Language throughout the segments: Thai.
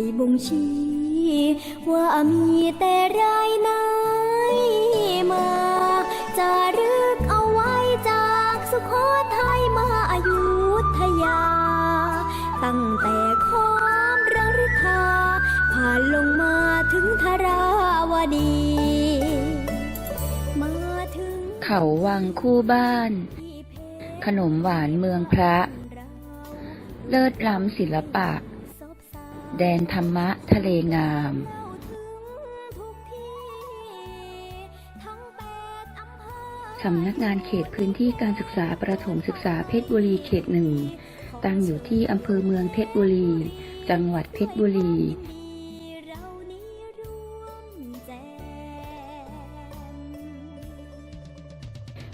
ยบ่งชี้ว่ามีแต่รายนายมาจะรึกเอาไว้จากสุโขทัยมาอายุทยา ตั้งแต่ความรังฤทาผ่านลงมาถึงธาราวดี มาถึงเขาวังคู่บ้าน ขนมหวานเมืองพระ เลิศล้ำศิลปะ แดนธรรมะทะเลงาม สำนักงานเขตพื้นที่การศึกษาประถมศึกษาเพชรบุรีเขตหนึ่ง ตั้งอยู่ที่อำเภอเมืองเพชรบุรี จังหวัดเพชรบุรี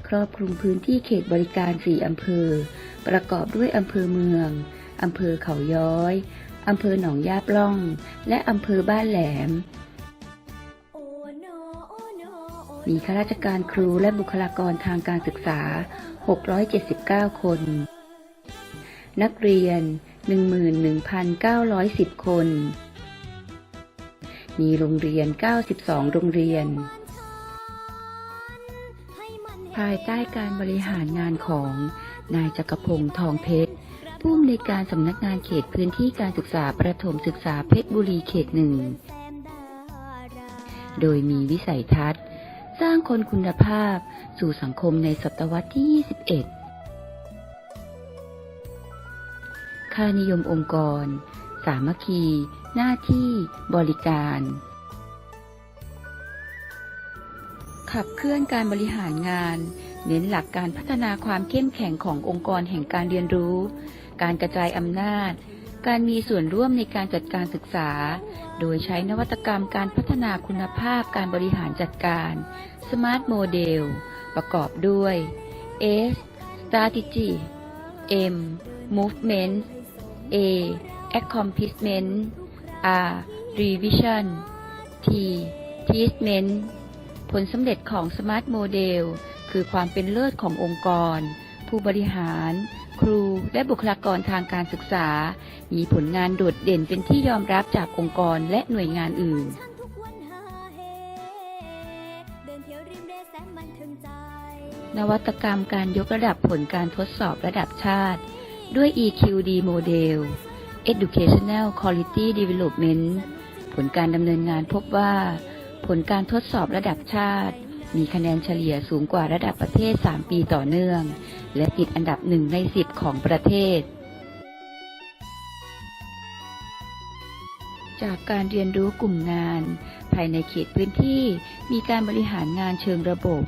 ครอบคลุมพื้นที่เขตบริการ 4 อำเภอ ประกอบด้วยอำเภอเมือง อำเภอเขาย้อย อำเภอหนองยาปล่อง และอำเภอบ้านแหลม มีข้าราชการครูและบุคลากรทางการศึกษา 679 คน นักเรียน 11,910 คน มีโรงเรียน 92 โรงเรียน ภายใต้การบริหารงานของนายจักรพงศ์ทองเพชร ผู้อำนวยการสำนักงานเขตพื้นที่การศึกษาประถมศึกษาเพชรบุรีเขตหนึ่ง โดยมีวิสัยทัศน์ สร้างคนคุณภาพสู่สังคมในศตวรรษที่ 21 ค่านิยมองค์กร สามัคคี หน้าที่ บริการ ขับเคลื่อนการบริหารงานเน้นหลักการพัฒนาความเข้มแข็งขององค์กรแห่งการเรียนรู้ การกระจายอำนาจ การมีส่วนร่วมในการจัดการศึกษา โดยใช้นวัตกรรมการพัฒนาคุณภาพการบริหารจัดการ Smart Model ประกอบด้วย S Strategy M Movement A Accomplishment R Revision T Teachment ผลสำเร็จของ Smart Model คือความเป็นเลิศขององค์กร ผู้บริหาร ครูและบุคลากรทางการศึกษา มีผลงานโดดเด่นเป็นที่ยอมรับจากองค์กรและหน่วยงานอื่น นวัตกรรมการยกระดับผลการทดสอบระดับชาติ ด้วย EQD Model Educational Quality Development ผลการดำเนินงานพบว่า ผลการทดสอบระดับชาติ มีคะแนนเฉลี่ยสูงกว่าระดับประเทศ 3 ปีต่อเนื่อง และติดอันดับหนึ่งใน 10 ของประเทศ จากการเรียนรู้กลุ่มงาน ภายในเขตพื้นที่ มีการบริหารงานเชิงระบบ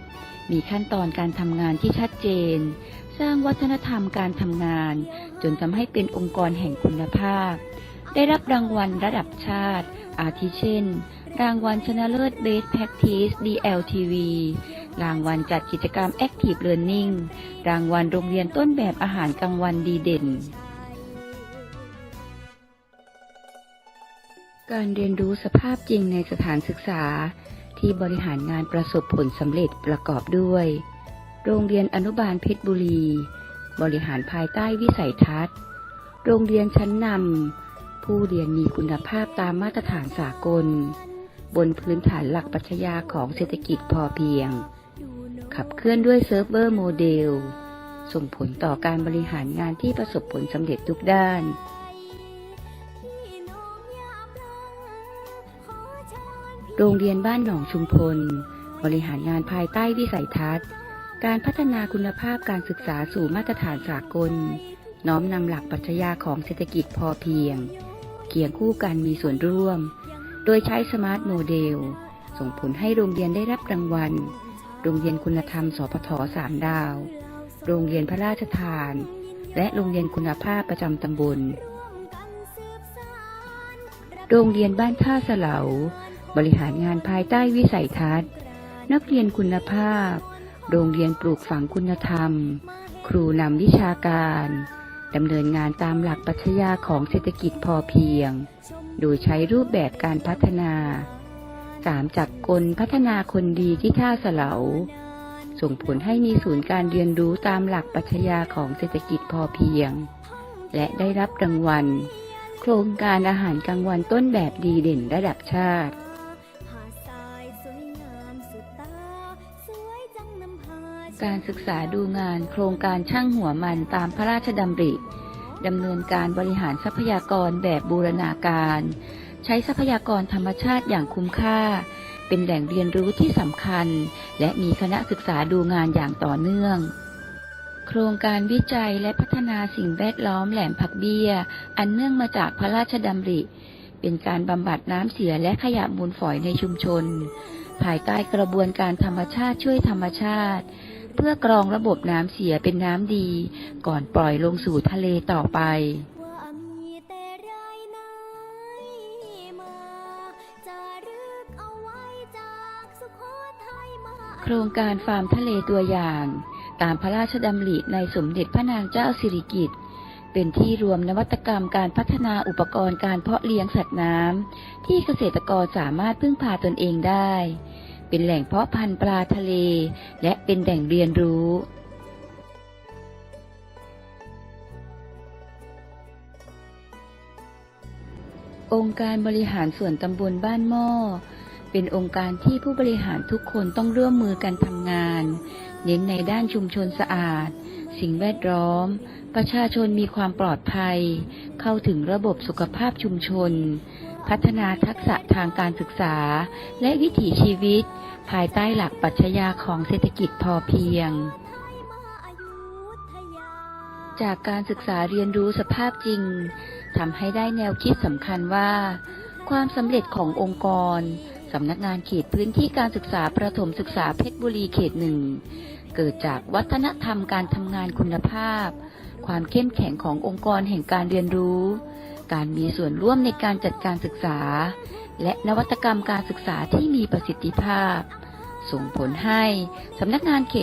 มีขั้นตอนการทำงานที่ชัดเจน สร้างวัฒนธรรมการทำงาน จนทำให้เป็นองค์กรแห่งคุณภาพ ได้รับรางวัลระดับชาติ อาทิเช่น รางวัลชนะเลิศ Best Practice DLTV รางวัลจัดกิจกรรม Active Learning รางวัลโรงเรียนต้นแบบอาหารกลางวันดีเด่น การเรียนรู้สภาพจริงในสถานศึกษา ที่บริหารงานประสบผลสำเร็จประกอบด้วย โรงเรียนอนุบาลเพชรบุรี บริหารภายใต้วิสัยทัศน์ โรงเรียนชั้นนำผู้เรียนมีคุณภาพตามมาตรฐานสากล บนพื้นฐานหลักปรัชญาของเศรษฐกิจพอเพียง ขับเคลื่อนด้วยเซิร์ฟเวอร์โมเดล ส่งผลต่อการบริหารงานที่ประสบผลสำเร็จทุกด้าน โรงเรียนบ้านหนองชุมพล บริหารงานภายใต้วิสัยทัศน์ การพัฒนาคุณภาพการศึกษาสู่มาตรฐานสากล น้อมนำหลักปรัชญาของเศรษฐกิจพอเพียงเคียงคู่กันมีส่วนร่วม โดยใช้สมาร์ทโมเดล ส่งผลให้โรงเรียนได้รับรางวัล โรงเรียนคุณธรรมสพทสามดาว โรงเรียนพระราชทาน และโรงเรียนคุณภาพประจำตำบล โรงเรียนบ้านท่าเสลาบริหารงานภายใต้วิสัยทัศน์ นักเรียนคุณภาพ โรงเรียนปลูกฝังคุณธรรม ครูนำวิชาการ ดำเนินงานตามหลักปรัชญาของเศรษฐกิจพอเพียง โดยใช้รูปแบบการพัฒนา 3. จักรกลพัฒนาคนดีที่ท่าเสลาส่งผลให้มีศูนย์การเรียนรู้ตามหลักปรัชญาของเศรษฐกิจพอเพียง และได้รับรางวัล โครงการอาหารกลางวันต้นแบบดีเด่นระดับชาติ การศึกษาดูงานโครงการช่างหัวมันตามพระราชดำริดำเนินการบริหารทรัพยากรแบบบูรณาการ ใช้ทรัพยากรธรรมชาติอย่างคุ้มค่า เป็นแหล่งเรียนรู้ที่สำคัญ และมีคณะศึกษาดูงานอย่างต่อเนื่อง โครงการวิจัยและพัฒนาสิ่งแวดล้อมแหลมผักเบี้ย อันเนื่องมาจากพระราชดำริ เป็นการบำบัดน้ำเสียและขยะมูลฝอยในชุมชน ภายใต้กระบวนการธรรมชาติช่วยธรรมชาติ เพื่อกรองระบบน้ำเสียเป็นน้ำดี ก่อนปล่อยลงสู่ทะเลต่อไปโขทัยมาโครงการฟาร์มทะเลตัวอย่าง ตามพระราชดำริในสมเด็จพระนางเจ้าสิริกิติ์ เป็นที่รวมนวัตกรรมการพัฒนาอุปกรณ์การเพาะเลี้ยงสัตว์น้ำที่เกษตรกรสามารถพึ่งพาตนเองได้ เป็นแหล่งเพาะพันธุ์ปลาทะเล และเป็นแหล่งเรียนรู้องค์การบริหารส่วนตำบลบ้านหม้อ เป็นองค์การที่ผู้บริหารทุกคนต้องร่วมมือกันทำงาน เน้นในด้านชุมชนสะอาด สิ่งแวดล้อม ประชาชนมีความปลอดภัย เข้าถึงระบบสุขภาพชุมชน พัฒนาทักษะทางการศึกษา และวิถีชีวิต ภายใต้หลักปรัชญาของเศรษฐกิจพอเพียงจากการศึกษาเรียนรู้สภาพจริงทำให้ได้แนวคิดสำคัญว่า ความสำเร็จขององค์กร สำนักงานเขตพื้นที่การศึกษาประถมศึกษาเพชรบุรีเขตหนึ่งเกิดจากวัฒนธรรมการทำงานคุณภาพ ความเข้มแข็งขององค์กรแห่งการเรียนรู้ การมีส่วนร่วมในการจัดการศึกษา และนวัตกรรมการศึกษาที่มีประสิทธิภาพ ส่งผลให้สำนักงานเขต